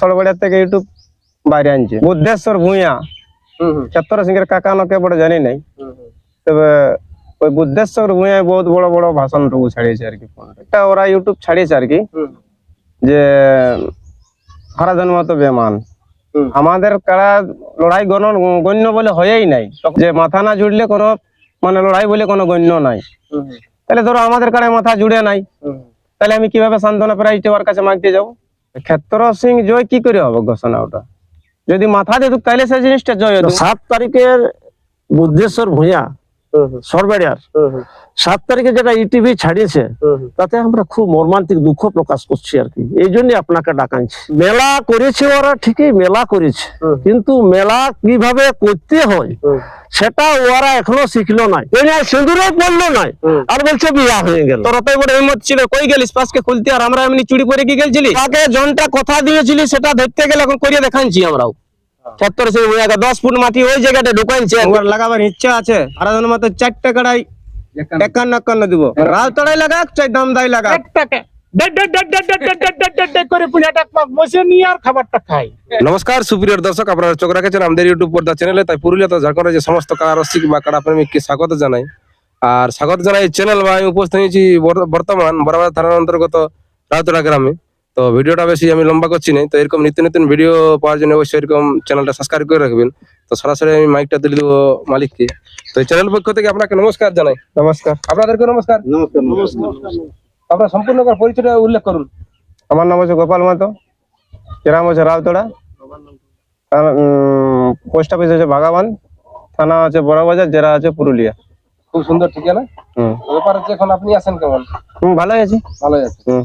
সড়বড়িয়া থেকে ইউটিউব বাইরে আনছে। বুদ্ধেশ্বর ভূঁইয়া ক্ষেত্র সিংহের কাকা নকে বড় জানি নাই। তবে ওই বুদ্ধেশ্বর ভূঁইয়ায় বহুত বড় বড় ভাষণ টুকু ছাড়িয়েছে আর কি ফোনটা ওরা ইউটিউব ছাড়িয়েছে আর কি। যে হারা জন্ম তো বেমান। আমাদের কারা লড়াই গণ গণ্য বলে হয়েই নাই। যে মাথা না জুড়লে কোনো মানে লড়াই বলে কোনো গণ্য নাই। তাহলে ধরো আমাদের কারায় মাথা জুড়ে নাই। তাহলে আমি কীভাবে সান্ত্বনা প্রাইজটা ওর কাছে মাগতে যাব? ক্ষেত্র সিং জয় কি করে হবে ঘোষণা ওটা? যদি মাথা দিয়ে তাহলে সেই জিনিসটা জয় সাত তারিখের বুদ্ধেশ্বর ভূঁইয়া সাত তারিখে যেটা ইটিভি ছাড়িয়েছে তাতে আমরা খুব মর্মান্তিক দুঃখ প্রকাশ করছি আর কি। এই জন্য আপনাকে ডাকাইছি মেলা করেছে ওরা ঠিকই মেলা করেছে। কিন্তু মেলা কীভাবে করতে হয় সেটা ওরা এখনও শিখলো নাই। সিঁদুরও পড়ল নাই। আর বলছে বিয়া হয়ে গেল। তোর ছিল কই গেলিস? পাশকে খুলতে আর আমরা এমনি চুরি করে কি গেছিলি তাকে জনটা কথা দিয়েছিলি সেটা ধরতে গেলে এখন করিয়ে দেখাচ্ছি আমরাও। দশ ফুট মাটি ওই জায়গাটা ঢুকাইছে। লাগাবার ইচ্ছা আছে। আর চারটে কাড়াই একান্ন। একান্ন। দিব তড়াই চাই দাম দাই নমস্কার সুপ্রিয় দর্শক আপনারা চোখ রাখেছেন আমাদের ইউটিউব পর্দা চ্যানেলে তাই পুরুলিয়া তো ঝাড়খণ্ডের যে সমস্ত কারা রসিক বা কারা প্রেমিককে স্বাগত জানাই। আর স্বাগত জানাই চ্যানেল বা আমি উপস্থিত হয়েছি বর্তমান বরাবর থানার অন্তর্গত রাউতরা গ্রামে। তো ভিডিওটা বেশি আমি লম্বা করছি না তো এরকম নিত্য নতুন ভিডিও পাওয়ার জন্য অবশ্যই এরকম চ্যানেলটা সাবস্ক্রাইব করে রাখবেন। তো সরাসরি আমি মাইকটা তুলে দেবো মালিককে। তো এই চ্যানেল পক্ষ থেকে আপনাকে নমস্কার জানাই। নমস্কার। আপনাদেরকে নমস্কার। আপনার সম্পূর্ণ পরিচয়টা উল্লেখ করুন। আমার নাম হচ্ছে গোপাল মাতো গ্রাম হচ্ছে রাউতড়া পোস্ট অফিস হচ্ছে বাগাবান থানা আছে বড়বাজার জেলা আছে পুরুলিয়া। খুব সুন্দর ঠিকানা। হুম। ব্যাপার হচ্ছে এখন আপনি আছেন কেমন? হুম ভালোই আছি। ভালো আছে হুম।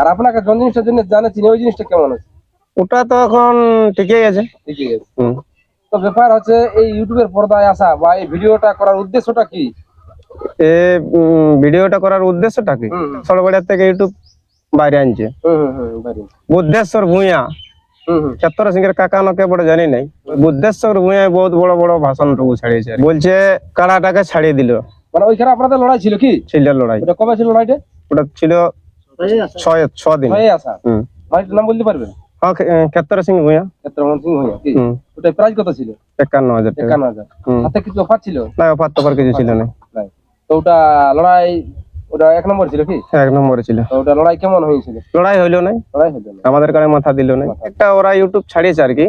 আর আপনাকে কোন জিনিসটার জন্য জানাচ্ছি ওই জিনিসটা কেমন আছে ওটা তো এখন ঠিকই আছে ঠিকই আছে তো ব্যাপার হচ্ছে এই ইউটিউবের পর্দায় আসা বা এই ভিডিওটা করার উদ্দেশ্যটা কি? এ ভিডিওটা করার উদ্দেশ্যটা কি? হুম। থেকে ইউটিউব বাইরে আনছে। হুম হুম হুম বুদ্ধেশ্বর হুম হুম। ক্ষেত্র সিংহের কাকা নকে বড় জানি নাই। বুদ্ধেশ্বর ভূঁইয়ায় বহুত বড় বড় ভাষণ টুকু ছাড়িয়েছে। বলছে কাড়াটাকে ছাড়িয়ে দিল। মানে ওইখানে আপনাদের লড়াই ছিল কি? ছিলের লড়াই। কবে ছিল লড়াইটা? ওটা ছিল ছয় ছ দিন। আসা হুম। নাম বলতে পারবেন হ্যাঁ ক্ষেত্র সিং ভূঁইয়া। ক্ষেত্রমোহন সিং হইয়া ওটা প্রাইস কত ছিল? একান্ন হাজার একান্ন হাজার। হাতে কিছু অফার ছিল? না অফার তফার কিছু ছিল না। তো ওটা লড়াই ওটা এক নম্বর ছিল কি? এক নম্বরে ছিল। ওটা লড়াই কেমন হয়েছিল? লড়াই হইল লড়াই না আমাদের কাছে মাথা দিল নাই। একটা ওরা ইউটিউব ছাড়িয়েছে আর কি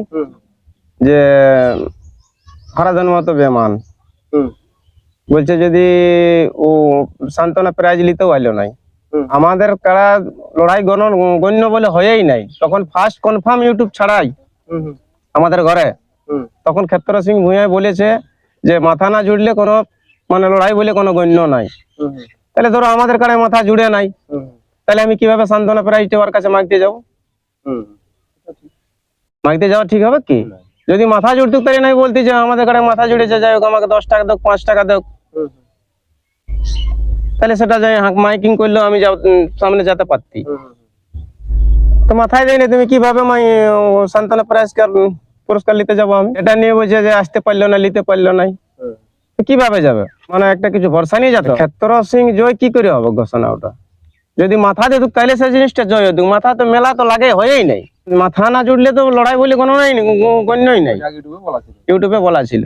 যে হারা জন্ম তো বেমান। হুম। বলছে যদি ও সান্ত্বনা প্রাইজ নিতেও আইলো নাই। আমাদের কারা লড়াই গণ গণ্য বলে হয়েই নাই। তখন ফার্স্ট কনফার্ম ইউটিউব ছাড়াই আমাদের ঘরে। হুম। তখন ক্ষেত্র সিং ভূঁইয়া বলেছে যে মাথা না জুড়লে কোনো মানে লড়াই বলে কোনো গণ্য নাই। তাহলে ধরো আমাদের কারায় মাথা জুড়ে নাই। তাহলে আমি কীভাবে সান্ত্বনা প্রাইজটা ওর কাছে মাগতে যাব? মাগতে যাওয়া ঠিক হবে কি? যদি মাথা জুড়তে পারি নাই বলতে যে আমাদের কাছে মাথা জুড়েছে যাই হোক আমাকে দশ টাকা দেখ পাঁচ টাকা হুম। তাহলে সেটা যাই মাইকিং করলেও আমি সামনে যেতে পারতি। তো মাথায় দেয়নি তুমি কীভাবে সান্তানা পুরস্কার পুরস্কার নিতে যাব আমি? এটা নিয়ে বলছে যে আসতে পারল না নিতে পারল নাই। কীভাবে যাবে? মানে একটা কিছু ভরসা নিয়ে যেত ক্ষেত্র সিং জয় কি করে হবে ঘোষণা ওটা? যদি মাথা দিত তাহলে সেই জিনিসটা জয় হতো মাথা তো মেলা তো লাগে হয়েই নাই। মাথা না জুড়লে তো লড়াই বলে কোনো নাই গণ্যই নাই। ইউটিউবে বলা ছিল। ইউটিউবে বলা ছিল।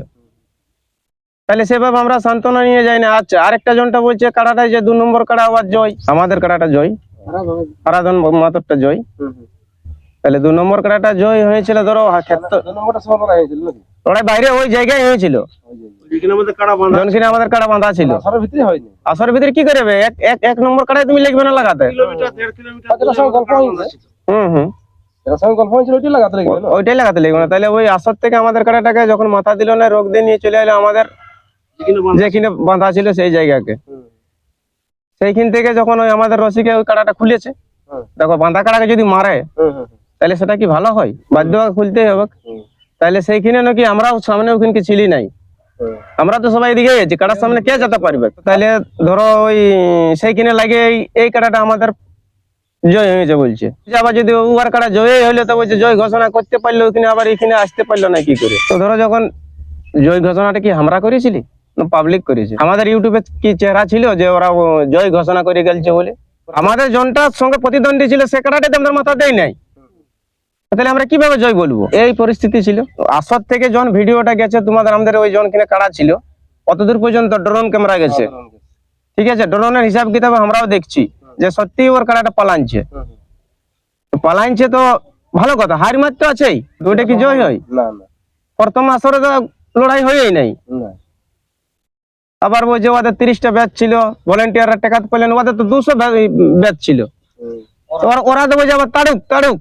তাহলে সেভাবে আমরা সান্ত্বনা নিয়ে যাই না। আচ্ছা আরেকটা জনটা বলছে কাড়াটাই যে দু নম্বর কাড়া আবার জয়। আমাদের কাড়াটা জয়। আরাধন মাতরটা জয়। তাহলে দু নম্বর কাড়াটা জয় হয়েছিল ধরো লড়াই বাইরে ওই জায়গায় হয়েছিল। আমাদের কাড়া বাঁধা ছিল। সরের ভিতরে আসর ভিতরে কি করবে? এক এক এক নম্বর কাড়ায় তুমি লিখবে না লাগাতে? হুম হুম। ওইটাই লাগাতে লাগবে না। তাহলে ওই আসর থেকে আমাদের কাড়াটাকে যখন মাথা দিল না রোগ দিয়ে নিয়ে চলে এলো আমাদের যেখানে বাঁধা ছিল সেই জায়গাকে। সেইখান থেকে যখন ওই আমাদের রসিকে ওই কাড়াটা খুলেছে দেখো বাঁধা কাড়াকে যদি মারে তাহলে সেটা কি ভালো হয়? বাধ্য খুলতেই হবে। তাহলে সেইখানে নাকি আমরাও সামনে ওখানকে ছিলি নাই। আমরা তো সবাই এদিকে আছি কাটার সামনে কে যেতে পারবে? তাহলে ধরো ওই সেইখানে লাগে এই- কাটাটা আমাদের জয় হয়েছে বলছে। আবার যদি উয়ার কাটা জয় হইলে তো বলছে জয় ঘোষণা করতে পারল ওখানে আবার এখানে আসতে পারল না কি করে? তো ধরো যখন জয় ঘোষণাটা কি আমরা করেছিলি? পাবলিক করেছে। আমাদের ইউটিউবে কি চেহারা ছিল যে ওরা জয় ঘোষণা করে গেলছে বলে? আমাদের জনটার সঙ্গে প্রতিদ্বন্দ্বী ছিল সে কাটাটাতে আমাদের মাথা দেয় নাই। তাহলে আমরা কীভাবে জয় বলব? এই পরিস্থিতি ছিল। আসর থেকে যখন ভিডিওটা গেছে তোমাদের আমাদের ওই জন কিনে কাড়া ছিল অতদূর পর্যন্ত ড্রোন ক্যামেরা গেছে। ঠিক আছে ড্রোনের হিসাব কিতাবে আমরাও দেখছি যে সত্যি ওর কাড়াটা পালানছে তো পালানছে তো ভালো কথা হার মারতে আছেই। ওটা কি জয় হয়? প্রথম আসরে তো লড়াই হয়েই নাই। না। আবার ওই যে ওদের তিরিশটা ব্যাচ ছিল ভলেন্টিয়াররা টেকাত পেলেন ওদের তো দুশো ব্যাচ ছিল। ওরা- ওরা দেবো যে আবার তাড়ুক তাড়ুক।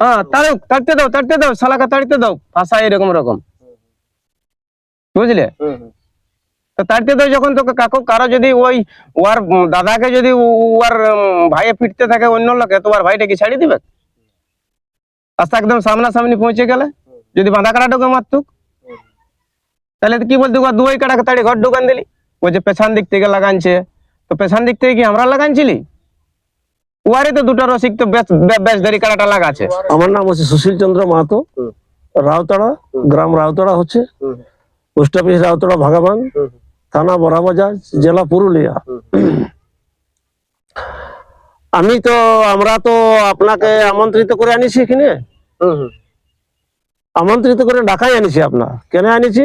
হ্যাঁ তাড়ুক তাড়তে দাও তাড়তে দাও শালাকে তাড়তে দাও। ভাষা এরকম রকম। বুঝলে? তো তাড়তে দাও যখন তোকে কাকু কারও যদি ওই ওর দাদাকে যদি ওর ভাইয়ে ফিরতে থাকে অন্য লোকে তো ওর ভাইটা কি ছাড়ি দিবে? রাস্তা একদম সামনাসামনি পৌঁছে গেলে? যদি বাঁধা কাটাটাকে মারতুক? তাহলে তো কি বলতে দুই কাটাকে তাড়ি ঘর ঢুকান দিলি। ওই যে পেছন দিক থেকে লাগানছে। তো পেছন দিক থেকে কি আমরা লাগানছিলি? ওয়ারে তো দুটো রসিক তো বেশ বেশ দেরি কাটাটা লাগাছে। আমার নাম হচ্ছে সুশীল চন্দ্র মাহাতো রাউতাড়া গ্রাম রাউতাড়া হচ্ছে। পোস্ট অফিস রাউতাড়া ভাগাবান থানা বড়াবাজার জেলা পুরুলিয়া। আমি তো আমরা তো আপনাকে আমন্ত্রিত করে আনিছি এখানে। আমন্ত্রিত করে ডাকাই আনিছি আপনার। কেন আনিছি?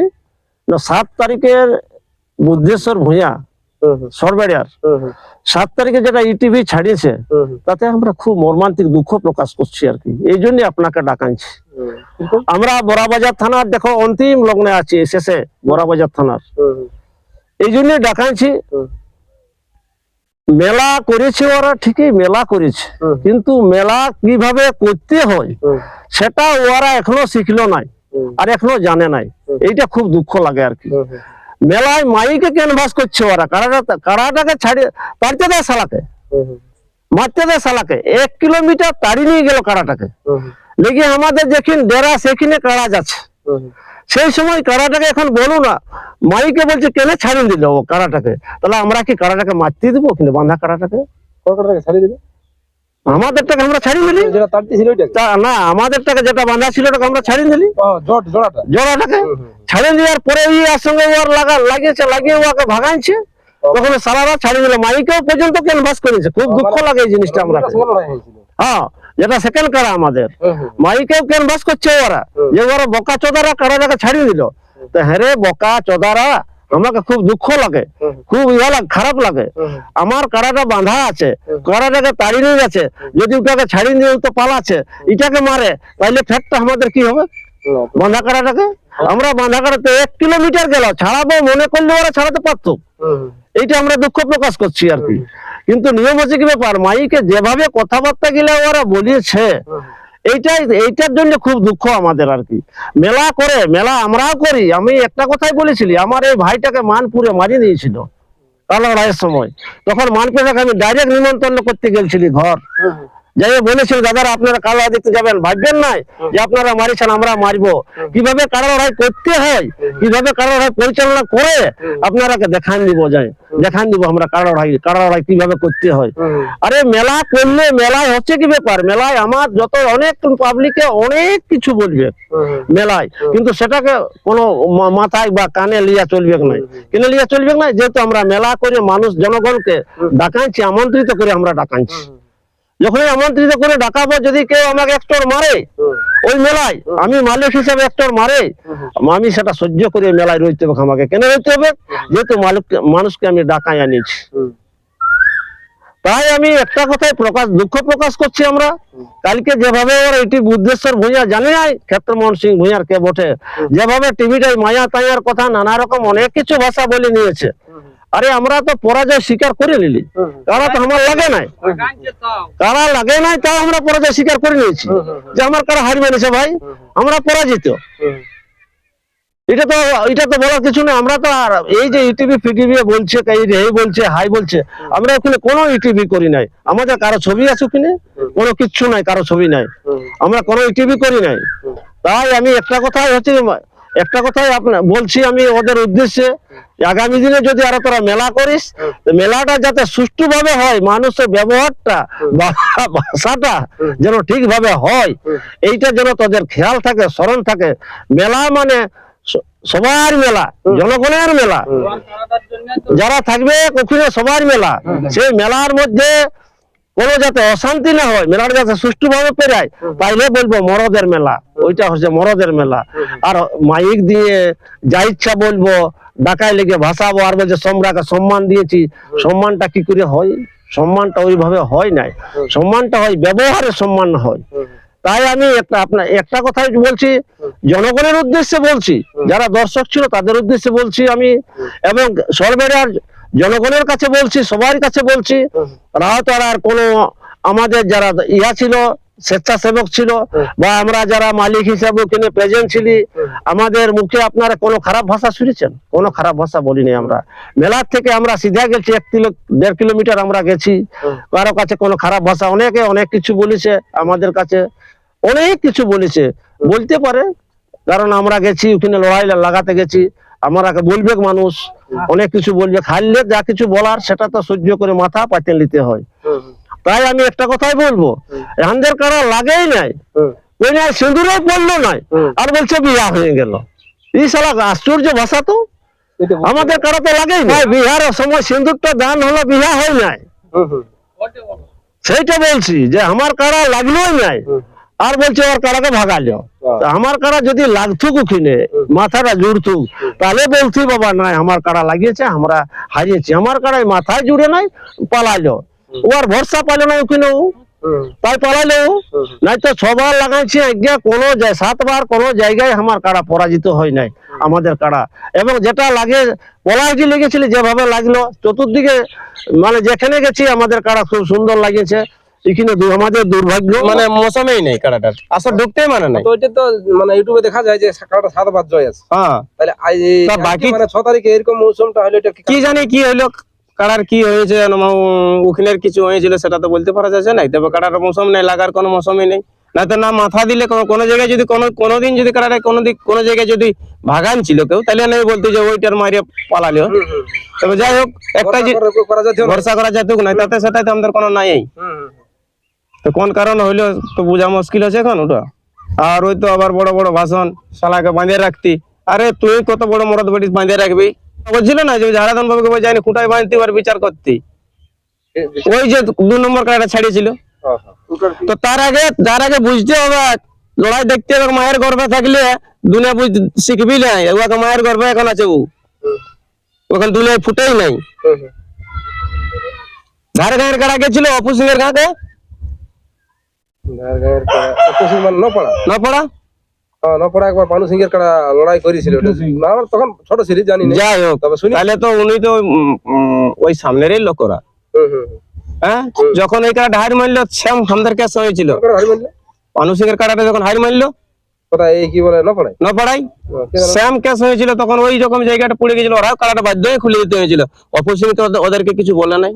সাত তারিখের বুদ্ধেশ্বর ভূঁয়া সরবেড়িয়ার সাত তারিখে যেটা ইটিভি ছাড়িয়েছে তাতে আমরা খুব মর্মান্তিক দুঃখ প্রকাশ করছি আর কি। এই জন্য আপনাকে ডাকাইছি আমরা বড়াবাজার থানার দেখো অন্তিম লগ্নে আছি শেষে বড়াবাজার থানার। এই জন্য ডাকাইছি মেলা করেছে ওরা ঠিকই মেলা করেছে। কিন্তু মেলা কীভাবে করতে হয় সেটা ওরা এখনও শিখলো নাই। আর এখনও জানে নাই। এইটা খুব দুঃখ লাগে আর কি। মেলায় মাইকে ক্যানভাস করছে ওরা কারাটা কারাটাকে ছাড়িয়ে তাড়তে দেয় শালাকে। মারতে দেয় শালাকে। এক কিলোমিটার তাড়ি নিয়ে গেল কারাটাকে। লেগে আমাদের যেখানে ডেরা সেখানে কারা যাচ্ছে সেই সময় কারাটাকে এখন বলো না মাইকে বলছে কেন ছাড়িয়ে দিল ও কারাটাকে? তাহলে আমরা কি কারাটাকে মারতে দেবো কিন্তু বাঁধা কারাটাকে ছাড়িয়ে দিবে? আমাদেরটাকে আমরা ছাড়িয়ে দিলি না আমাদেরটাকে যেটা বাঁধা ছিল ওটাকে আমরা ছাড়িয়ে দিলি জোড়াটাকে? ছাড়িয়ে দেওয়ার পরে ইয়ার সঙ্গে ওর লাগা লাগিয়েছে লাগিয়ে ওকে ভাগাইছে। তখন সারারা ছাড়িয়ে দিল। মাইকেও পর্যন্ত ক্যানভাস করেছে। খুব দুঃখ লাগে এই জিনিসটা আমরা হ্যাঁ যেটা সেকেন্ড কারা আমাদের। মাইকেও ক্যানভাস করছে ওরা। যে ওরা বকা চোদারা কারাটাকে ছাড়িয়ে দিল। তো হ্যাঁ রে বকা চোদারা আমাকে খুব দুঃখ লাগে খুব ইয়া লাগে খারাপ লাগে। আমার কারাটা বাঁধা আছে কারাটাকে তাড়িয়ে নিয়ে গেছে যদি ওটাকে ছাড়িয়ে নিয়ে তো পালাচ্ছে এটাকে মারে তাহলে ফ্যাক্টটা আমাদের কি হবে? বাঁধা কারাটাকে আমরা বাঁধা কারাতে এক কিলোমিটার গেল ছাড়াবো মনে করলে ওরা ছাড়াতে পারতো। এইটা আমরা দুঃখ প্রকাশ করছি আর কি। কিন্তু নিয়ম হচ্ছে কি ব্যাপার মাইকে যেভাবে কথাবার্তা গেলে ওরা বলিয়েছে এইটাই, এইটার জন্য খুব দুঃখ আমাদের আর কি। মেলা করে, মেলা আমরাও করি। আমি একটা কথাই বলেছিলি, আমার এই ভাইটাকে মানপুরে মারিয়ে দিয়েছিল কালো রায়ের সময়। তখন মানপুরে আমি ডাইরেক্ট নিমন্ত্রণ করতে গেছিলি ঘর। যাই বলেছিল দাদারা আপনারা কালো দেখতে যাবেন। ভাববেন নাই যে আপনারা মারিছেন আমরা মারবো। কীভাবে কারও লড়াই করতে হয় কীভাবে কারও লড়াই পরিচালনা করে আপনারাকে দেখান দিব যাই দেখান দিব আমরা কারও লড়াই কারও লড়াই কীভাবে করতে হয়। আরে মেলা করলে মেলায় হচ্ছে কি ব্যাপার? মেলায় আমার যত অনেক পাবলিকে অনেক কিছু বলবে মেলায় কিন্তু সেটাকে কোনো মাথায় বা কানে লিয়া চলবে নাই? কেন লিয়া চলবে না যেহেতু আমরা মেলা করে মানুষ জনগণকে ডাকাইছি আমন্ত্রিত করে আমরা ডাকাইছি। যখন আমন্ত্রিত করে ডাকাবো যদি কেউ আমাকে একটর মারে ওই মেলায় আমি মালিক হিসাবে একটর মারে আমি সেটা সহ্য করে মেলায় রইতে হবে আমাকে কেন রইতে হবে? যেহেতু মালিক মানুষকে আমি ডাকাই আনিছি তাই আমি একটা কথাই প্রকাশ দুঃখ প্রকাশ করছি আমরা। কালকে যেভাবে ওর এটি বুদ্ধেশ্বর ভূঁইয়া জানি নাই ক্ষেত্রমোহন সিং ভূঁইয়ার কে বটে যেভাবে টিভিটাই মায়া তাইয়ার কথা নানা রকম অনেক কিছু ভাষা বলে নিয়েছে। আরে আমরা তো পরাজয় স্বীকার করে নিলি। কারা তো আমার লাগে নাই। কারা লাগে নাই তাও আমরা পরাজয় স্বীকার করে নিয়েছি। যে আমার কারা হারবে নিছে ভাই? আমরা পরাজিত। এটা তো এটা তো বলার কিছু নেই। আমরা তো আর এই যে ইটিভি ফিটিভি বলছে এই বলছে হাই বলছে আমরা ওখানে কোনো ইটিভি করি নাই। আমাদের কারও ছবি আছে ওখানে কোনো কিচ্ছু নাই কারও ছবি নাই। আমরা কোনো ইটিভি করি নাই। তাই আমি একটা কথাই হচ্ছে একটা কথাই আপনার বলছি আমি ওদের উদ্দেশ্যে আগামী দিনে যদি আরও তোরা মেলা করিস মেলাটা যাতে সুষ্ঠুভাবে হয় মানুষের ব্যবহারটা বা- ভাষাটা যেন ঠিকভাবে হয় এইটা যেন তোদের খেয়াল থাকে স্মরণ থাকে। মেলা মানে সবার মেলা জনগণের মেলা। যারা থাকবে ওখানে সবার মেলা। সেই মেলার মধ্যে কোনো যাতে অশান্তি না হয় মেলাটা যাতে সুষ্ঠুভাবে পেরায় তাইলে বলব মরদের মেলা ওইটা হচ্ছে মরদের মেলা। আর মাইক দিয়ে যা ইচ্ছা বলব ডাকায় লেগে ভাসাবো আর বলছে সম্রাকে সম্মান দিয়েছি সম্মানটা কি করে হয়? সম্মানটা ওইভাবে হয় নাই। সম্মানটা হয় ব্যবহারে সম্মান হয়। তাই আমি একটা আপনার একটা কথাই বলছি জনগণের উদ্দেশ্যে বলছি যারা দর্শক ছিল তাদের উদ্দেশ্যে বলছি আমি এবং সরবেরার জনগণের কাছে বলছি সবার কাছে বলছি রাহতারার কোনো আমাদের যারা ইয়া ছিল স্বেচ্ছাসেবক ছিল বা আমরা যারা মালিক হিসাবে ওখানে প্রেজেন্ট ছিলি আমাদের মুখে আপনারা কোনো খারাপ ভাষা শুনেছেন? কোনো খারাপ ভাষা বলিনি আমরা। মেলার থেকে আমরা সিধা গেছি এক কিলো দেড় কিলোমিটার আমরা গেছি। কারও কাছে কোনো খারাপ ভাষা অনেকে অনেক কিছু বলেছে আমাদের কাছে। অনেক কিছু বলেছে। বলতে পারে কারণ আমরা গেছি ওখানে লড়াই লাগাতে গেছি। আমরা বলবে মানুষ অনেক কিছু বলবে খাইলে যা কিছু বলার সেটা তো সহ্য করে মাথা পাতে নিতে হয়। তাই আমি একটা কথাই বলব এখানদের কারও লাগেই নাই ওই নাই সিঁদুরে পড়ল নাই আর বলছে বিয়া হয়ে গেল। এই সালা আশ্চর্য ভাষা তো। আমাদের কারও তো লাগেই নাই। বিহারের সময় সিঁদুরটা দান হলো বিয়া হয় নাই। সেইটা বলছি যে আমার কারা লাগলোই নাই। আর বলছে ওর কারাকে ভাগালো আমার কারা যদি লাগতুক ওখানে মাথাটা জুড়তুক তাহলে বলছি বাবা নাই আমার কারা লাগিয়েছে আমরা হারিয়েছি। আমার কারাই মাথায় জুড়ে নাই পালালো ওর ভরসা পাইলো না ওখানে তাই পালালো ও। নাই তো ছবার লাগাইছি আজ্ঞা কোনো সাতবার কোনো জায়গায় আমার কারা পরাজিত হয় নাই আমাদের কারা এবং যেটা লাগে পলাশি লেগেছিল যেভাবে লাগল চতুর্দিকে মানে যেখানে গেছি আমাদের কারা খুব সুন্দর লাগিয়েছে। এখানে দু- আমাদের দুর্ভাগ্য। মানে মৌসুমেই নেই আসর ঢুকতেই মানে নাই। তো ওইটা তো মানে ইউটিউবে দেখা যায় যে জয় আছে। হ্যাঁ। তাহলে বাকি- মানে ছ তারিখে এরকম মৌসুমটা হলো এটা কি জানি কি হইল কাড়ার কি হয়েছে উখিনের কিছু হয়েছিল সেটা তো বলতে পারা যাচ্ছে না। তবে কাড়ার মৌসুম নেই লাগার কোনো মৌসুমই নেই। না তো না মাথা দিলে কোনো- কোনো জায়গায় যদি কোনো কোনোদিন যদি কাড়াটা কোনো দিক কোনো জায়গায় যদি ভাগান ছিল কেউ তাহলে আমি বলতে যে ওইটার মারিয়ে পালালো। তবে যাই হোক একটা যে ভরসা করা- যেতুক না তাতে সেটাই তো আমাদের কোনো নাই। তো কোন কারণ হইল তো বোঝা মুশকিল আছে এখন ওটা? আর ওই তো আবার বড় বড় ভাষণ, শালাকে বাঁধিয়ে রাখতি। আরে তুই কত বড় মরদ বাড়ি বাঁধিয়ে রাখবি? বলছিল না যে ঝাড়াদন বাবুকে যায়নি, খুঁটায় বাঁধতে আর বিচার করতি। ওই যে দু নম্বর কাটা ছাড়িয়েছিল। তো তার আগে তার আগে বুঝতে হবে, লড়াই দেখতে হবে, মায়ের গর্ভে থাকলে দুনিয়া বুঝ শিখবি না। ওকে মায়ের গর্ভে এখন আছে ও ওখানে দুনিয়ায় ফুটেই নাই। ধারে গাঁয়ের কাটা গেছিল? অপু সিং এর গাঁকে গায়ের গায়ের কাড়া- অত সিং মানে নপাড়া হ্যাঁ নপাড়া একবার পানু সিংহের কাড়া লড়াই করেছিল আমার তখন ছোট ছিল জানি না। যাই হোক তবে শুনি। তাহলে তো উনি তো উম, উম, ওই সামনেরই লোকরা। হুম, হুম, হুম। হ্যাঁ? যখন এই কাটা হার মারলো শ্যাম আমাদের কাছে হয়েছিল? পানু সিং এর কাটাটা যখন হার মারলো কোথায়? এই কি বলে নপাড়ায় না পড়াই হ্যাঁ, কে শ্যাম কেস হয়েছিল তখন ওই রকম জায়গাটা পড়ে গেছিল ওরাও কাটাটা বাধ্য হয়ে খুলে দিতে হয়েছিল। অপু সিং ওদেরকে কিছু বলে নাই।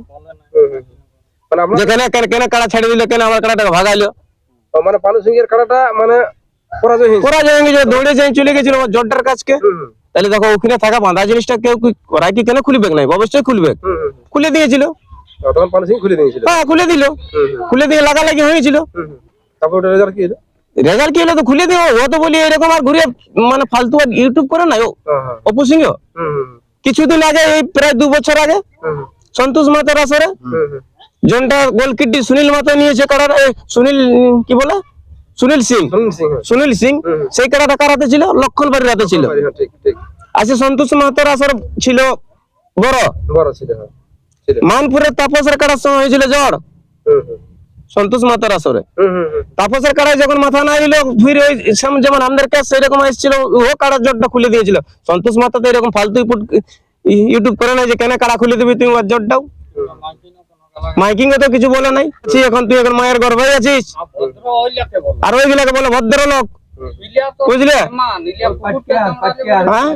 মানে কেন কেন কেন কাটা ছেড়ে দিল কেন আমার কাটাটাকে ভাগাইলো। মানে পানু সিংহের কাড়াটা মানে পরাজয় হয়েছে। দৌড়ে যাই চলে গেছিল জোরটার কাছকে তাহলে দেখো ওখানে থাকা বাঁধা জিনিসটা কেউ কি কেন খুলবে নাই? অবশ্যই খুলবে। খুলে দিয়েছিল। আর তখন পানু সিং খুলে দিয়েছিল। হ্যাঁ খুলে দিল। হুম, হুম, খুলে দিয়ে লাগালাগি হয়েছিল। তারপর রেজাল্ট কি হলো? রেজাল্ট কি হলো তো খুলে দিও। ও তো বলি এরকম আর ঘুরে মানে ফালতু আর ইউটিউব করে না ও। হ্যাঁ। অপু সিং কিছুদিন আগে এই প্রায় দু বছর আগে সন্তোষ মাতার আসরে। জনটা গোল কিডনি সুনীল মাতা নিয়েছে কারার সুনীল কি বলে? সুনীল সিং। সুনীল সিং হ্যাঁ। সুনীল সিং সেই কারাটা কারাতে ছিল? লক্ষণ বাড়ির হাতে ছিল। হ্যাঁ, আজকে সন্তোষ মাতার আসর ছিল বড়। বড় ছিল হ্যাঁ মানপুরের তাপসের কাটার সময় হয়েছিল জ্বর। সন্তোষ মাতার আসরে। তাপসের কাড়ায় যখন মাথা না এলো ফির ওই যেমন আমাদের কাছে সেরকম এসেছিল ও কাড়ার জটটা খুলে দিয়েছিল। সন্তোষ মাতা তো এরকম ফালতু ইউটিউব করে না যে কেন কাড়া খুলে দিবি তুমি ওর জটটাও মাইকিং তো কিছু বলে নাই। এখন, তুই এখন মায়ের গর্ভে আছিস? আর ওইগুলাকে বলে ভদ্র লোক বুঝলে? হ্যাঁ?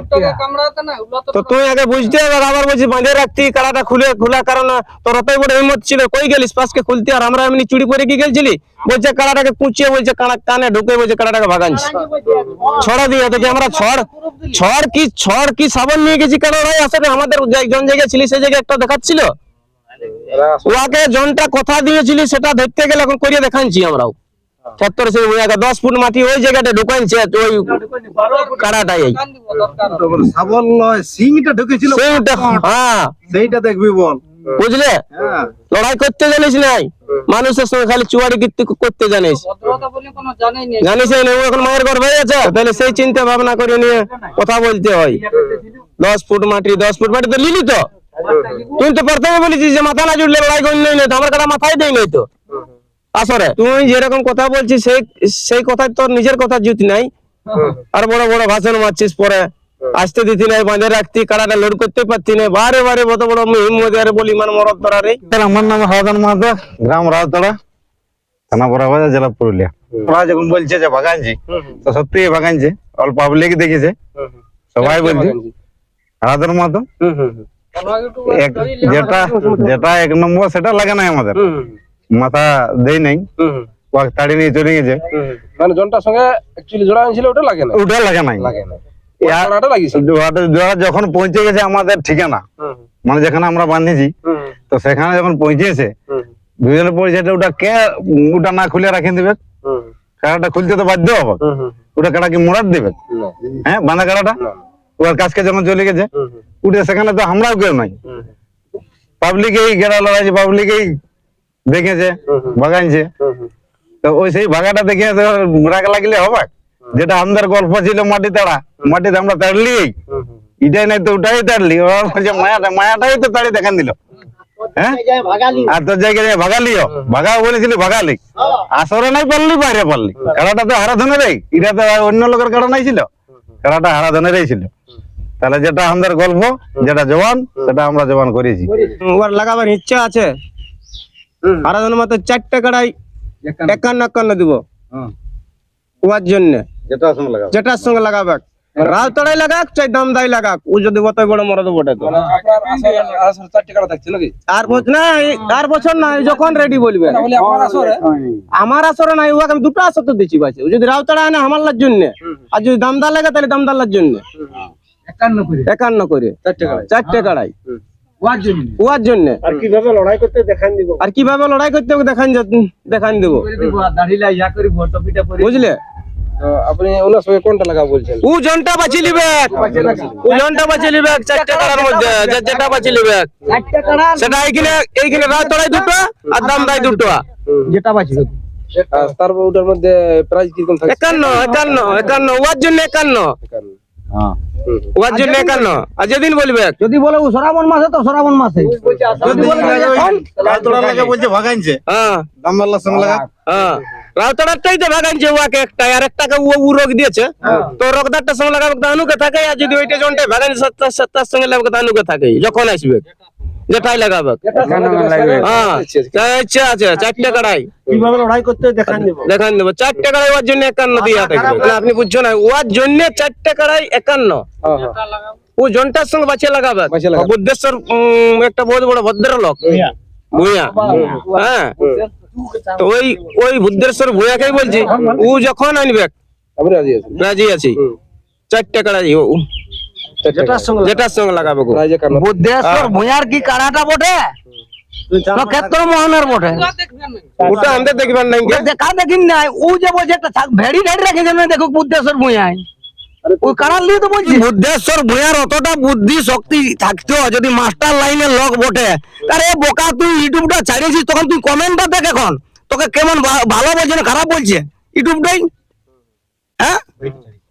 তুই আগে বুঝতে হবে, আবার বলছিস বাঁধে রাখতি খুলে, খোলা, কারণ তোর অতই বড় ছিল। কই খুলতে, আর আমরা এমনি চুরি করে কি গেছিলি বলছে কাড়াটাকে কুচিয়ে, বলছে কানা কানে ঢুকে, বলছে কাড়াটাকে ভাগানছি। ছড়া দিয়ে আমরা ছড় ছড় কি ছড় কি সাবান নিয়ে গেছি? আসলে আমাদের যে- জন জায়গায় ছিলি, সেই জায়গায় একটা দেখাচ্ছিল? ওয়াকে জনটা কথা দিয়েছিলি সেটা ধরতে গেলে এখন করিয়ে দেখাচ্ছি আমরাও। সত্তর সে ওয়াকে দশ ফুট মাটি ওই জায়গাটা ঢুকাইছে ওই কাড়াটাই। সাবল নয় সিংটা ঢুকেছিল। সেইটা হ্যাঁ। সেইটা দেখবি বল। বুঝলে? লড়াই করতে জানিস নাই? মানুষের সঙ্গে খালি চুয়ারি কীর্তি করতে জানিস। জানিস ও এখন মায়ের গর্ভে আছে। তাহলে সেই চিন্তা ভাবনা করে নিয়ে কথা বলতে হয়। দশ ফুট মাটি দশ ফুট মাটি তো লিলি তো। তুই তো প্রথমে বলেছিস যে মাথা না জুড়লে লড়াই করি নাই তো আমার কাটা মাথায় দেই নাই তো। আসরে। তুই যেরকম কথা বলছিস সেই সেই কথা তোর নিজের কথা জুতি নাই। আর বড় বড় ভাষণ মারছিস পরে। আসতে দিতি নাই বাঁধে রাখতি কারাটা লোড করতে পারতি না বারে বারে বড় বড় হিম্মত আরে বলি মান মরদ তোরা রে। আমার নাম হাওয়াদান মাহাতো গ্রাম রাজতলা থানা বড়াবাজার জেলা পুরুলিয়া। ওরা যখন বলছে যে ভাগানছি তো সত্যি ভাগানছে অল পাবলিক দেখেছে। সবাই বলছে হাওয়াদান মাহাতো। যেটা যেটা এক নম্বর সেটা লাগে নাই আমাদের। মাথা দেই নাই। তাড়ি নিয়ে চলে গেছে। মানে জনটার সঙ্গে অ্যাকচুয়ালি জোড়া ছিল ওটা লাগে না ওটা লাগে নাই। লাগে না যখন পৌঁছে গেছে আমাদের ঠিকানা মানে যেখানে আমরা বাঁধিছি তো সেখানে যখন পৌঁছেছে পড়েছে যে ওটা কে ওটা না খুলে রাখেন দিবে? কাড়াটা খুলতে তো বাধ্য হবে। ওটা কাড়া কি মোড়ার দেবে? হ্যাঁ বাঁধা কাড়াটা? ওর কাছকে যখন চলে গেছে উঠে সেখানে তো আমরাও কেউ নাই। পাবলিকেই গেড়া লড়াইছে পাবলিকেই দেখেছে বাগানছে তো ওই সেই ভাগাটা দেখে রাগ লাগলে হবে যেটা আমাদের গল্প ছিল মাটি তাড়া মাটিতে আমরা তাড়লি। এটাই নাই তো ওটাই তাড়লি। ওর বলছে মায়াটা মায়াটাই তো তাড়ি দেখান দিল। হ্যাঁ? আর তোর জায়গায় ভাগালিও ভাগা বলেছিলি ভাগালি। আসরে নাই পারলি বাইরে পারলি। খেলাটা তো হারা ধনেরই এটা তো অন্য লোকের খেলা নাই ছিল। খেলাটা হারাধনেরই ছিল। তাহলে যেটা আমাদের গল্প যেটা জবান সেটা আমরা জবান করেছি। ওর লাগাবার ইচ্ছা আছে। আরাধন মতো চারটে কড়াই একান্ন একান্ন দিব। ওয়ার জন্য। যেটা সঙ্গে লাগাবো। যেটার সঙ্গে লাগাবে লাগাক চাই লাগাক। ও যদি বতই বড় মরদ বটে তো। আর বছর না আর বছর না যখন রেডি বলবে। আমার আসরে নাই ওকে আমি দুটো আসর তো দিচ্ছি ও যদি রাও তড়া আনে হামাল্লার জন্য আর যদি দামদার লাগে তাহলে দামদার জন্য একান্ন করে। চারটে কাটা ওয়ার জন্য। আর কীভাবে লড়াই করতে দেখান দিব। আর কীভাবে লড়াই করতে দেখান যা- দেখান দেবো। বুঝলে? আপনি ওনার সঙ্গে কোনটা লাগা বলছেন? ও জনটা বাঁচি লিবে। ও জনটা বাঁচি লিবে চারটে কাড়ার মধ্যে যেটা বাঁচি লিবে। সেটা এইখানে এইখানে রাত তড়াই দুটো আর দাম দাই দুটো। তারপর ওটার মধ্যে প্রাইস কীরকম থাকছে? একান্ন একান্ন একান্ন। ওয়ার জন্য একান্ন। ওয়ার জন্য একান্ন। আর যেদিন বলবে। যদি বলে ও মাসে তো সরাবন মাসে। যদি বলে বলছে ভাগাইছে। হ্যাঁ। দামবাল্লার সঙ্গে লাগা। হ্যাঁ। রাউতারটাই তো ভাগাইছে ওকে একটা আর একটাকে ও উ রোগ দিয়েছে। তো রোগদারটার সঙ্গে লাগাবে তো আনুকে থাকে আর যদি ওইটা জনটা ভাগাইছে সত্তর সত্তর সঙ্গে লাগাবে তো আনুকে থাকে যখন আসবে। যেটাই লাগাবে। হ্যাঁ তা ইচ্ছা আছে চারটে কড়াই। কীভাবে লড়াই করতে দেখান দিব। দেখান দেবো চারটে কড়াই ওর জন্য একান্ন দিয়া থাকবে। আপনি বুঝছ না ওর জন্য চারটে কড়াই একান্ন। ও জনটার সঙ্গে বাঁচিয়ে লাগাবে। বুদ্ধেশ্বর উম, একটা বহুত বড় ভদ্রলোক ভূঁয়া হ্যাঁ। তো ওই ওই বুদ্ধেশ্বর ভূঁয়াকেই বলছি ও যখন আনবে রাজি আছি। চারটে কড়াই ও যেটার সঙ্গে যেটার সঙ্গে লাগাবে গো। বুদ্ধেশ্বর ভূঁয়ার কি কাড়াটা বটে? ক্ষেত্র মোহনের বটে। ওটা আমাদের দেখবেন নাই দেখা দেখিন নাই। ও যে বলছে ভেড়ি ভেড়ি রেখেছে না দেখো বুদ্ধেশ্বর ভূঁয়ায় ওই কাড়ার লিয়ে তো বলছি বুদ্ধেশ্বর ভূঁয়ার অতটা বুদ্ধি শক্তি থাকতো যদি মাস্টার লাইনের লোক বটে আরে বোকা তুই ইউটিউবটা ছাড়িয়েছিস তখন তুই কমেন্টটা দেখ এখন। তোকে কেমন ভালো বলছে না খারাপ বলছে? ইউটিউবটাই? হ্যাঁ?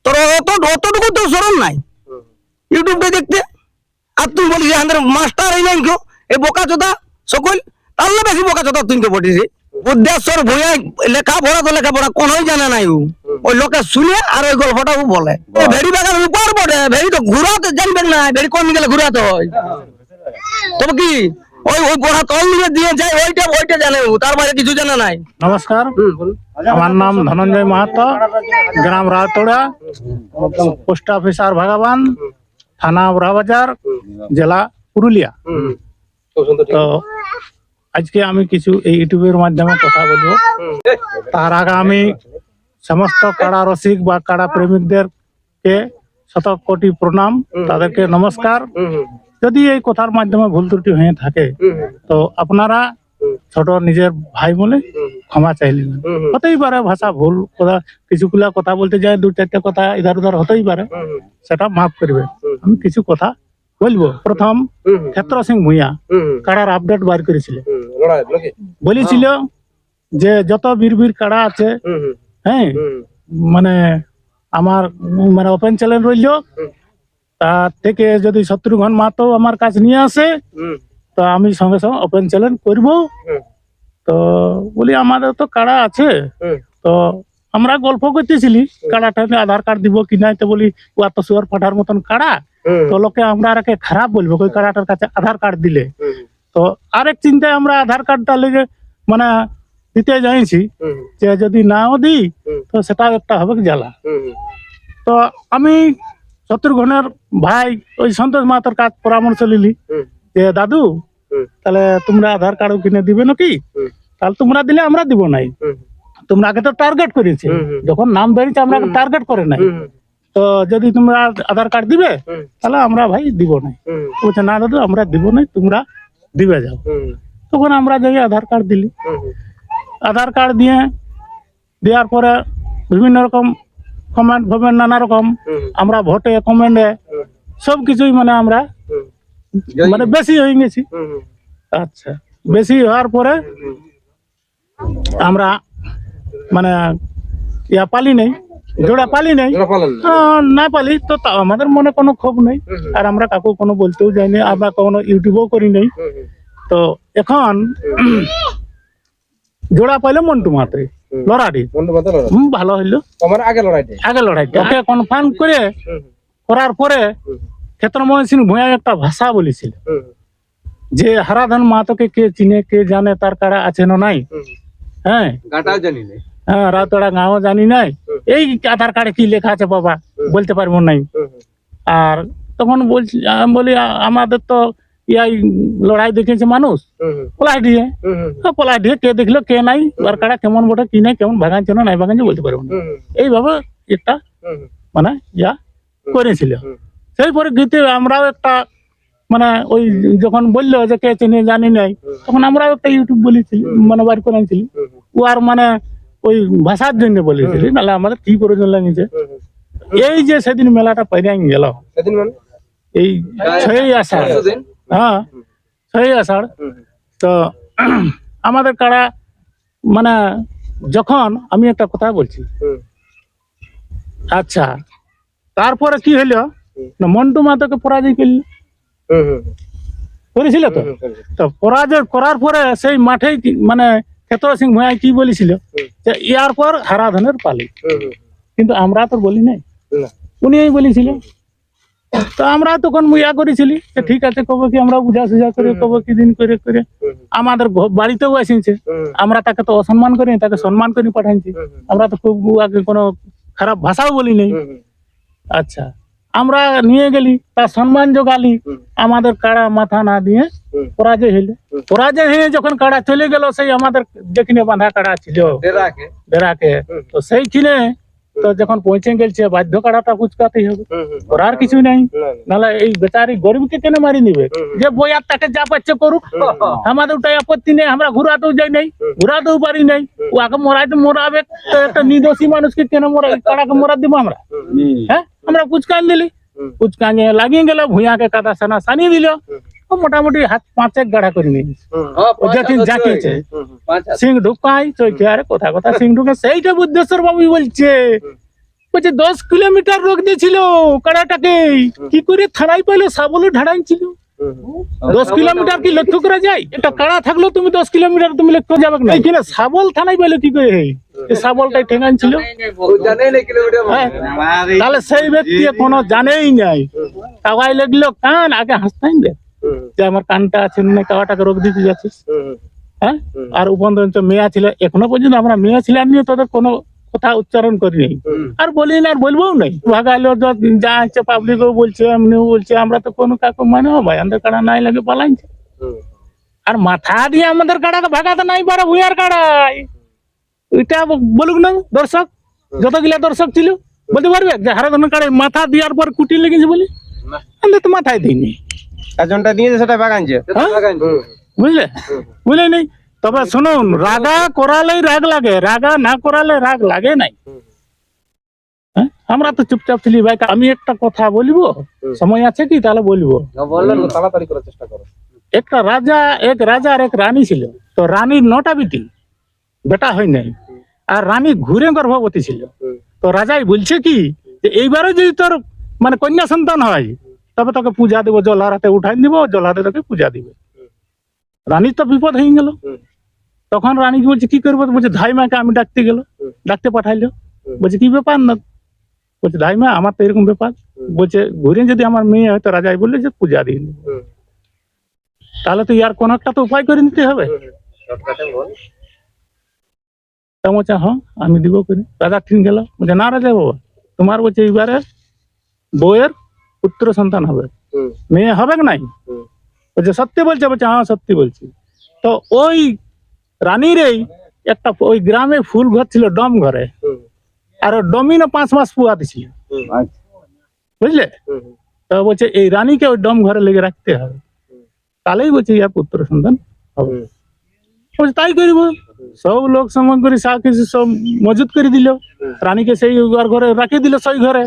তোর অত অতটুকু তো সরম নাই। ইউটিউবটা দেখতে। আর তুই বলিস আমাদের মাস্টার এই নাই এই বোকা চোদা সকল তাহলে বেশি বোকা চোদা তুই তো বটিস বুদ্ধেশ্বর ভূঁয়া লেখাপড়া তো লেখাপড়া কোনোই জানে নাই ও ওই লোকে শুনে আর ওই গল্পটা ও বলে ভেড়ি বাগান উপর বটে ভেড়ি তো ঘুরাতে জানবেন না ভেড়ি কোন গেলে ঘুরাতে হয়? তবে কি? ওই ওই পোড়া তল নিয়ে দিয়ে যায় ওইটা ওইটা জানে ও তার বাইরে কিছু জানে নাই। নমস্কার। আমার নাম ধনঞ্জয় মাহাতো গ্রাম রাতোড়া পোস্ট অফিস আর ভাগাবান। থানা বড়াবাজার জেলা পুরুলিয়া। তো আজকে আমি কিছু এই ইউটিউবের মাধ্যমে কথা বলব। তার আগে আমি সমস্ত কাড়া রসিক বা কাড়া প্রেমিকদেরকে শত কোটি প্রণাম তাদেরকে নমস্কার। যদি এই কথার মাধ্যমে ভুল ত্রুটি হয়ে থাকে তো আপনারা ছোট নিজের ভাই বলে ক্ষমা চাইলেন। হতেই পারে ভাষা ভুল কথা কিছুগুলা কথা বলতে যায় দু চারটে কথা ইধার উধার হতেই পারে। সেটা মাফ করবে। আমি কিছু কথা বলব। প্রথম ক্ষেত্র সিং ভূঁইয়া কাড়ার আপডেট বার করেছিল। বলেছিল যে যত বীর বীর কাড়া আছে হ্যাঁ মানে আমার মানে ওপেন চ্যালেঞ্জ রইল তার থেকে যদি শত্রুঘ্ন মাতো আমার কাছে নিয়ে আসে তো আমি সঙ্গে সঙ্গে ওপেন চ্যালেঞ্জ করব। তো বলি আমাদের তো কাড়া আছে। তো আমরা গল্প করতেছিলি কাড়াটা আধার কার্ড দিব কি নাই তো বলি ও তো সুয়ার ফাটার মতন কাড়া। তো লোকে আমরা আর খারাপ বলব ওই কাড়াটার কাছে আধার কার্ড দিলে। তো আরেক চিন্তায় আমরা আধার কার্ডটা লেগে মানে দিতে যাইছি যে যদি নাও দিই তো সেটাও একটা হবে জ্বালা। তো আমি শত্রুঘ্নের ভাই ওই সন্তোষ মাতার কাজ পরামর্শ নিলি। যে দাদু তাহলে তোমরা আধার কার্ড কিনে দিবে নাকি। তাহলে তোমরা দিলে আমরা দিব নাই। তোমরা আগে তো টার্গেট করেছে। যখন নাম বেরিয়েছে আমরা টার্গেট করে নাই। তো যদি তোমরা আধার কার্ড দিবে তাহলে আমরা ভাই দিব নাই। বলছে না দাদু আমরা দিব নাই তোমরা দিবে যাও। তখন আমরা যাই আধার কার্ড দিলি। আধার কার্ড দিয়ে দেওয়ার পরে বিভিন্ন রকম কমেন্ট ফমেন্ট নানা রকম আমরা ভোটে কমেন্টে সব কিছুই মানে আমরা মানে বেশি হয়ে গেছি। আচ্ছা বেশি হওয়ার পরে আমরা মানে ইয়া পালি নেই জোড়া পালি নেই। না পালি তো আমাদের মনে কোনো ক্ষোভ নেই। আর আমরা কাকু কোনো বলতেও যাইনি আমরা কোনো ইউটিউবও করি নেই। তো এখন জোড়া পাইলে মন্টু মাত্রে লড়াটি। ভালো হইল। আগে লড়াইটা? আগে লড়াইটা। কনফার্ম করে করার পরে ক্ষেত্রমোহন সিং ভূঁয়া একটা ভাষা বলেছিল। যে হারাধন মাতকে কে চিনে কে জানে তার কারা আছে না নাই হ্যাঁ। জানি না হ্যাঁ রাতড়া গাঁও জানি নাই। এই আধার কার্ডে কি লেখা আছে বাবা? বলতে পারব নাই। আর তখন বলছি আমি বলি আমাদের তো ইয়াই লড়াই দেখেছে মানুষ। পলাই দিয়ে। হ্যাঁ, পলাই দিয়ে কে দেখল কে নাই আর কারা কেমন বটে কি নাই কেমন ভাগাচ্ছে না নাই ভাগাচ্ছে বলতে পারব না। এইভাবে একটা মানে ইয়া করেছিল। সেই পরিপ্রেক্ষিতে আমরাও একটা মানে ওই যখন বলল যে কে চিনে জানি নাই তখন আমরাও একটা ইউটিউব বলেছিলি মানে বার করে আনছিলি। ও আর মানে ওই ভাষার জন্য বলেছিলি নাহলে আমাদের কি প্রয়োজন লাগিয়েছে এই যে সেদিন মেলাটা পাইরাই গেল। মানে? এই ছয়ই আষাঢ়। হ্যাঁ ছয়ই আষাঢ়। তো আমাদের কারা মানে যখন আমি একটা কথা বলছি। আচ্ছা তারপরে কি হলো মন্টু মাতাকে পরাজয় করল? করেছিল তো? তো পরাজয় করার পরে সেই মাঠেই মানে ক্ষেত্র সিং ভূঁয়া কি বলেছিল? যে ইয়ার পর হারাধনের পালি। কিন্তু আমরা তো বলি নাই। উনি বলেছিল। তো আমরা তখন ইয়া করেছিলি। ঠিক আছে কবে কি আমরা বুঝা সুঝা করে কবে কি দিন করে করে। আমাদের বাড়িতেও আসিছে আমরা তাকে তো অসম্মান করি তাকে সম্মান করে পাঠাইছি আমরা তো খুব আগে কোনো খারাপ ভাষাও বলি নাই। আচ্ছা। আমরা নিয়ে গেলি তার সম্মান জোগালি আমাদের কাড়া মাথা না দিয়ে পরাজয় হইলে। পরাজয় হয়ে যখন কাড়া চলে গেল সেই আমাদের যেখানে বাঁধা কাড়া ছিল। বেড়াকে। তো সেইখানে তো যখন পৌঁছে গেছে বাধ্য কাড়াটা কুচকাতেই হবে। করার কিছু নাই। নাহলে এই বেচারি গরিবকে কেন মারি নিবে? যে বইয়ার তাকে যা পাচ্ছে করুক। আমাদের ওটাই আপত্তি নেই আমরা ঘুরাতেও যাই নাই ঘুরাতেও পারি নাই। ও আগে মরাইতে মরাবে। তো একটা নির্দোষী মানুষকে কেন মরা কাড়াকে মরা দিব আমরা? হ্যাঁ? আমরা কুচকান দিলি। কুচকানে লাগিয়ে গেল ভুঁয়াকে কাদা সানা সানিয়ে দিল। ও মোটামুটি হাত পাঁচেক গাড়া করে নিয়ে গেছে। ও যেদিন জাকিয়েছে সিং ঢুকাই চৈকে আরে কথা কথা সিং ঢুকে সেইটা বুদ্ধেশ্বর বাবু বলছে। বলছে দশ কিলোমিটার রোগ দিয়েছিল কাড়াটাকে কি? করে থানায় পাইলো? সাবলে ঢাড়াইছিল দশ কিলোমিটার কি লক্ষ্য করা যায়? একটা কাড়া থাকল তুমি দশ কিলোমিটার তুমি লক্ষ্য যাবে না? এখানে সাবল থানায় পাইলো কি করে? এই সাবলটাই ঠেঙান ছিল। হ্যাঁ, তাহলে সেই ব্যক্তি কোনো জানেই নাই। কাওয়াই লাগল কান আগে হাসতাই দে। যে আমার কানটা আছে না কাওয়াটাকে রোগ দিতে যাচ্ছিস হ্যাঁ? আর উপরন্ত মেয়া ছিল এখনও পর্যন্ত আমরা মেয়া ছিলাম নিয়ে তোদের কোনো কথা উচ্চারণ করি নাই। আর বলি না আর বলব নাই। ভাগাইলো যা- আছে পাবলিকও বলছে এমনিও বলছে আমরা তো কোনো কাকু মানে ভাই আমাদের কাড়া নাই লাগে পালাইছে। আর মাথা দিয়ে আমাদের কাড়াকে ভাগাতে নাই পারে ভুয়ার কাড়াই। এটা বলুক না দর্শক যতগুলা দর্শক ছিল বলতে পারবে? যে হারাধনের কাড়াই মাথা দেওয়ার পর কুটি লেগেছে বলি? আমরা তো মাথায় দিইনি। তার জন্যটা দিয়েছে সেটা বাগানছে হ্যাঁ? বুঝলে? বুঝলে নেই? তবে শুনুন রাগা করালেই রাগ লাগে রাগা না করালে রাগ লাগে নাই। হ্যাঁ? আমরা তো চুপচাপ ছিলি ভাই আমি একটা কথা বলব? সময় আছে কি? তাহলে বলব। তাড়াতাড়ি করার চেষ্টা করো। একটা রাজা এক রাজা আর এক রানী ছিল। তো রানীর নটা বিটি বেটা হয় নাই। আর রানী ঘুরে গর্ভবতী ছিল। তো রাজাই বলছে কি যে এইবারে যদি তোর মানে কন্যা সন্তান হয় তবে তোকে পূজা দিব জল হারাতে উঠাই দিব জল হাতে তোকে পূজা দিবে। রানীর তো বিপদ হয়ে গেল। তখন রানী বলছে, কি করব? বলছে, ধাই মাকে আমি ডাকতে গেল, ডাকতে পাঠাইলো। বলছে, কি ব্যাপার না? বলছে, ধাই মা, আমার তো এরকম ব্যাপার। বলছে, ঘুরে যদি আমার মেয়ে হয়তো রাজাই বললে যে পূজা দিয়ে দিব তাহলে তো ইয়ার কোন একটা তো উপায় করে নিতে হবে। বলছে হ্যাঁ আমি দিব করে। রাজা ঠিক গেল। বলছে, না রাজা বাবা, তোমার বলছে এইবারে বউয়ের পুত্র সন্তান হবে। মেয়ে হবে কি নাই? বলছে সত্যি বলছে বলছে হ্যাঁ সত্যি বলছি। তো ওই রানীর একটা ওই গ্রামে ফুল ঘর ছিল ডম ঘরে। আর ও ডমিনও পাঁচ মাস পুয়া দিছিল। বুঝলে? তো বলছে এই রানীকে ওই ডম ঘরে লেগে রাখতে হবে। তাহলেই বলছে ইয়া পুত্র সন্তান হবে। বলছে তাই করিব। সব লোক সমান করে সব কিছু সব মজুত করে দিল। রানীকে সেই ওর ঘরে রাখি দিল সেই ঘরে।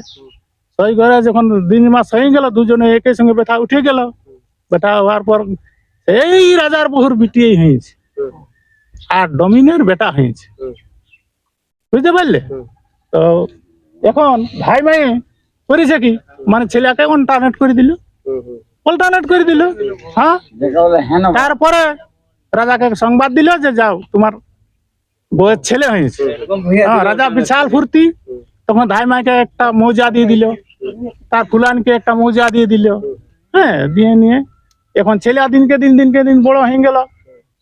সেই ঘরে যখন দিন মাস হয়ে গেল দুজনে একই সঙ্গে ব্যথা উঠে গেল। ব্যথা হওয়ার পর এই রাজার বহুর বিটিয়েই হয়েছে। আর ডমিনের বেটা হয়েছে। বুঝতে পারলে? তো এখন ভাই ভাই করেছে কি? মানে ছেলেকে অল্টারনেট করে দিল। অল্টারনেট করে দিল হ্যাঁ? তারপরে রাজাকে সংবাদ দিল যে যাও তোমার বউয়ের ছেলে হয়েছে। হ্যাঁ, রাজা বিশাল ফুর্তি। তখন ধাইমাকে একটা মৌজা দিয়ে দিল। তার ফুলানকে একটা মৌজা দিয়ে দিল। হ্যাঁ দিয়ে নিয়ে এখন ছেলে দিনকে দিন দিনকে দিন বড় হয়ে গেল।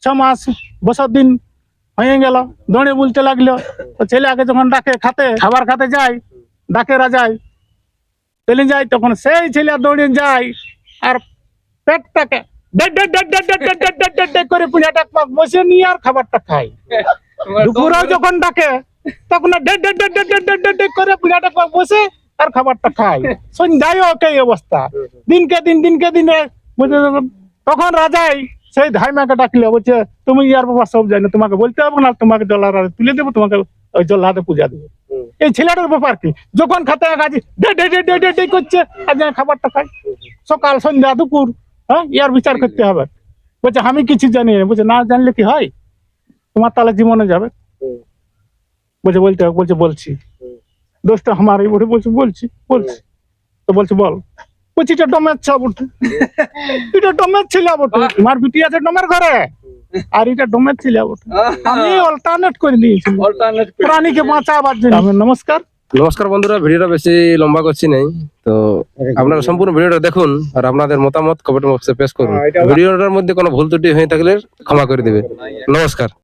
ছ মাস বছর দিন হয়ে গেল। দড়ে বলতে লাগল। ছেলেকে ছেলে আগে যখন ডাকে খাতে খাবার খাতে যায় ডাকেরা যায় চলে যায় তখন সেই ছেলে দড়ে যায় আর পেটটাকে করে পুঁজাটা বসে নিয়ে আর খাবারটা খায়। দুপুরেও যখন ডাকে তখন করে বসে আর খাবারটা খায় সন্ধ্যায় ওকে অবস্থা দিনকে দিন দিনকে দিনে তখন রাজাই সেই ধাই মাকে ডাকলে বলছে তুমি ইয়ার বাবা সব জানো তোমাকে বলতে হবে না তোমাকে জলার তুলে দেবো তোমাকে ওই জল পূজা দেবো এই ছেলেটার ব্যাপার কি যখন খাতে ডে ডে করছে আর খাবারটা খাই সকাল সন্ধ্যা দুপুর হ্যাঁ ইয়ার বিচার করতে হবে বলছে আমি কিছু জানি না বলছে না জানলে কি হয় তোমার তাহলে জীবনে যাবে বলছে বলতে বলছে বলছি। দোষটা আমার এই বটে বলছে বলছি বলছি। তো বলছে বল। বলছি এটা ডমের ছা বটে। এটা ডমের ছিল বটে। তোমার বিটি আছে ডমের ঘরে। আর এটা ডমের ছিল বটে। আমি অল্টারনেট করে দিয়েছি। প্রাণীকে বাঁচাবার জন্য। আমি নমস্কার। নমস্কার বন্ধুরা ভিডিওটা বেশি লম্বা করছি নাই। তো আপনারা সম্পূর্ণ ভিডিওটা দেখুন আর আপনাদের মতামত কমেন্ট বক্সে পেশ করুন। ভিডিওটার মধ্যে কোনো ভুল ত্রুটি হয়ে থাকলে ক্ষমা করে দেবে। নমস্কার।